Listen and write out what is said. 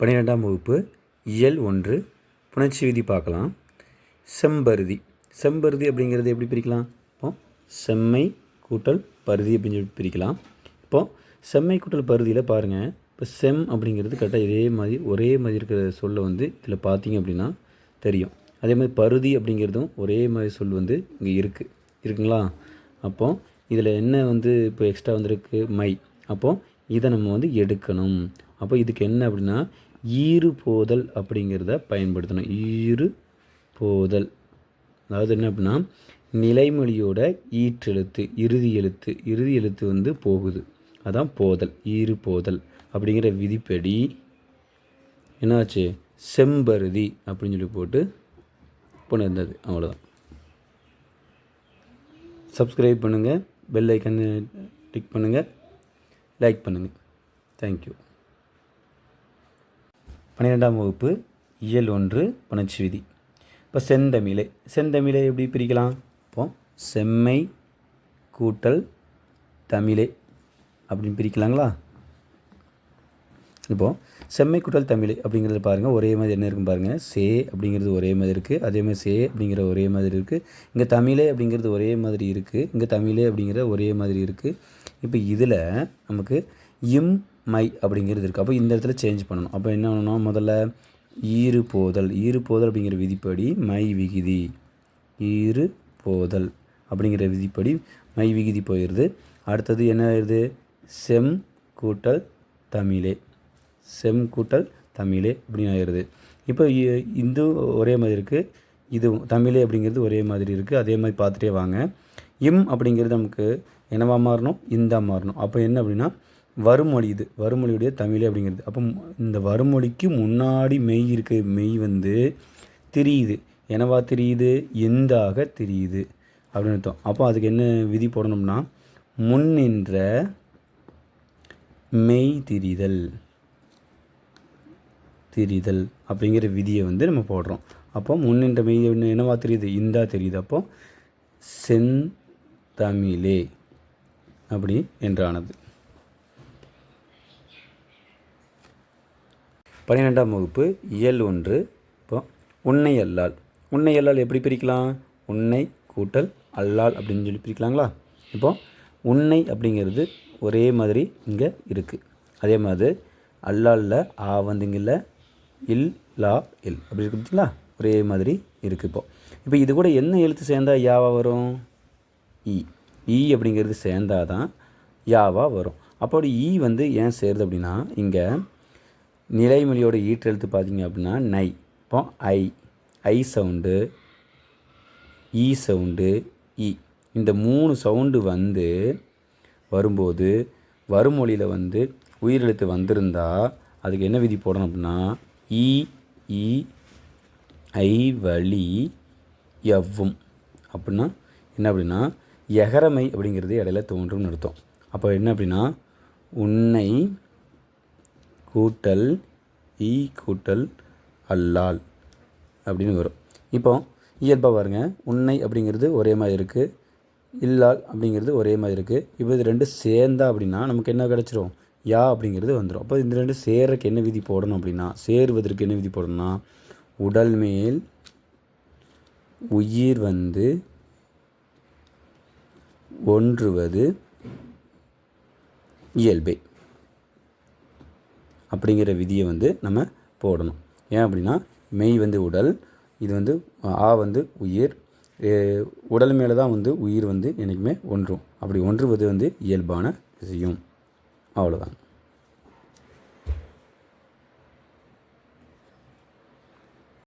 பன்னிரெண்டாம் வகுப்பு இயல் ஒன்று புணர்ச்சி விதி பார்க்கலாம். செம்பருதி. செம்பருதி அப்படிங்கிறது எப்படி பிரிக்கலாம்? இப்போ செம்மை கூட்டல் பருதி அப்படின்னு சொல்லி பிரிக்கலாம். இப்போது செம்மை கூட்டல் பருதியில் பாருங்கள் இப்போ செம் அப்படிங்கிறது கரெக்டாக இதே மாதிரி ஒரே மாதிரி இருக்கிற சொல்லை வந்து இதில் பார்த்தீங்க அப்படின்னா தெரியும். அதே மாதிரி பருதி அப்படிங்கிறதும் ஒரே மாதிரி சொல் வந்து இங்கே இருக்குது இருக்குங்களா? அப்போது இதில் என்ன வந்து இப்போ எக்ஸ்ட்ரா வந்திருக்கு? மை. அப்போது இதை நம்ம வந்து எடுக்கணும். அப்போ இதுக்கு என்ன அப்படின்னா ஈறு போதல் அப்படிங்கிறத பயன்படுத்தணும். ஈறு போதல். அதாவது என்ன அப்படின்னா நிலைமொழியோட ஈற்றெழுத்து இறுதி எழுத்து. இறுதி எழுத்து வந்து போகுது. அதான் போதல் ஈறு போதல் அப்படிங்கிற விதிப்படி என்னாச்சு? செம்பருதி அப்படின்னு சொல்லி போட்டு இருந்தது அவ்வளோதான் சப்ஸ்கிரைப் பண்ணுங்கள் பெல் ஐக்கன் டிக் பண்ணுங்கள் லைக் பண்ணுங்கள் தேங்க்யூ பன்னிரெண்டாம் வகுப்பு இயல் ஒன்று புணர்ச்சி விதி. இப்போ செந்தமிழை. செந்தமிழை எப்படி பிரிக்கலாம்? இப்போ செம்மை கூட்டல் தமிழே அப்படின்னு பிரிக்கலாங்களா? இப்போது செம்மை கூட்டல் தமிழ் அப்படிங்கிறது பாருங்கள் ஒரே மாதிரி என்ன இருக்கும் பாருங்கள் சே அப்படிங்கிறது ஒரே மாதிரி இருக்குது அதே மாதிரி சே அப்படிங்கிற ஒரே மாதிரி இருக்குது இங்கே தமிழே அப்படிங்கிறது ஒரே மாதிரி இருக்குது இங்கே தமிழே அப்படிங்கிற ஒரே மாதிரி இருக்குது இப்போ இதில் நமக்கு இம் மை அப்படிங்கிறது இருக்குது அப்போ இந்த இடத்துல சேஞ்ச் பண்ணணும். அப்போ என்ன பண்ணணும் முதல்ல ஈறு போதல். ஈறு போதல் அப்படிங்கிற விதிப்படி மை விகுதி. ஈறு போதல் அப்படிங்கிற விதிப்படி மை விகுதி போயிடுது அடுத்தது என்ன ஆயிடுது செம் கூட்டல் தமிழே. செம் கூட்டல் தமிழே அப்படின்னு ஆயிடுது இப்போ இந்து ஒரே மாதிரி இருக்குது இது தமிழே அப்படிங்கிறது ஒரே மாதிரி இருக்குது அதே மாதிரி பார்த்துட்டே வாங்க. இம் அப்படிங்கிறது நமக்கு என்னவா மாறணும்? இந்தா மாறணும். அப்போ என்ன அப்படின்னா வருமொழி இது. வருமொழியுடைய தமிழே அப்படிங்கிறது. அப்போ இந்த வருமொழிக்கு முன்னாடி மெய் இருக்க மெய் வந்து தெரியுது. என்னவா தெரியுது? எந்தாக தெரியுது அப்படின்னு அர்த்தம். அப்போ அதுக்கு என்ன விதி போடணும்னா முன் நின்ற மெய் திரிதல். திரிதல் அப்படிங்கிற விதியை வந்து நம்ம போடுறோம். அப்போ முன்னின்ற மெய் என்னவா தெரியுது? இந்தா தெரியுது. அப்போ செந்தமிழே அப்படி என்றானது. பன்னிரெண்டாம் வகுப்பு இயல் ஒன்று. இப்போ உன்னை அல்லால். உன்னை அல்லால் எப்படி பிரிக்கலாம்? உன்னை கூட்டல் அல்லால் அப்படின்னு சொல்லி பிரிக்கலாங்களா? இப்போ உன்னை அப்படிங்கிறது ஒரே மாதிரி இங்கே இருக்குது அதே மாதிரி அல்லாலில் ஆ வந்துங்கில்ல இல் லா இல். அப்படி இருக்குங்களா ஒரே மாதிரி இருக்குது இப்போது இப்போ இது கூட என்ன எழுத்து சேர்ந்தால் யாவா வரும்? இ இ அப்படிங்கிறது சேர்ந்தால் தான் யாவா வரும். அப்போ ஈ வந்து ஏன் சேருது அப்படின்னா இங்கே நிலைமொழியோட ஈற்றெழுத்து பார்த்தீங்க அப்படின்னா நை. இப்போ ஐ. ஐ சவுண்டு ஈ சவுண்டு இ. இந்த மூணு சவுண்டு வந்து வரும்போது வருமொழியில் வந்து உயிரெழுத்து வந்திருந்தால் அதுக்கு என்ன விதி போடணும் அப்படின்னா இ இ ஐ வழி எவ்வும் அப்படின்னா என்ன அப்படின்னா எகரமை அப்படிங்கிறது இடையில தோன்றும்னு அர்த்தம். அப்போ என்ன அப்படின்னா உன்னை கூட்டல் ஈ கூட்டல் அல்லால் அப்படின்னு வரும். இப்போ இயல்பாக பாருங்கள் உன்னை அப்படிங்கிறது ஒரே மாதிரி இருக்குது இல்லால் அப்படிங்கிறது ஒரே மாதிரி இருக்குது இப்போ இது ரெண்டு சேர்ந்தா அப்படின்னா நமக்கு என்ன கிடச்சிரும்? யா அப்படிங்கிறது வந்துடும் அப்போ இந்த ரெண்டு சேர்றதுக்கு என்ன விதி போடணும் அப்படின்னா சேருவதற்கு என்ன விதி போடணும்னா உடல் மேல் உயிர் வந்து ஒன்றுவது இயல்பே. அப்படிங்கிற விதியை வந்து நம்ம போடணும். ஏன் அப்படின்னா மெய் வந்து உடல் இது வந்து ஆ வந்து உயிர் உடல் மேலே தான் வந்து உயிர் வந்து என்றைக்குமே ஒன்றும். அப்படி ஒன்றுவது வந்து இயல்பான விஷயம். அவ்வளோதான்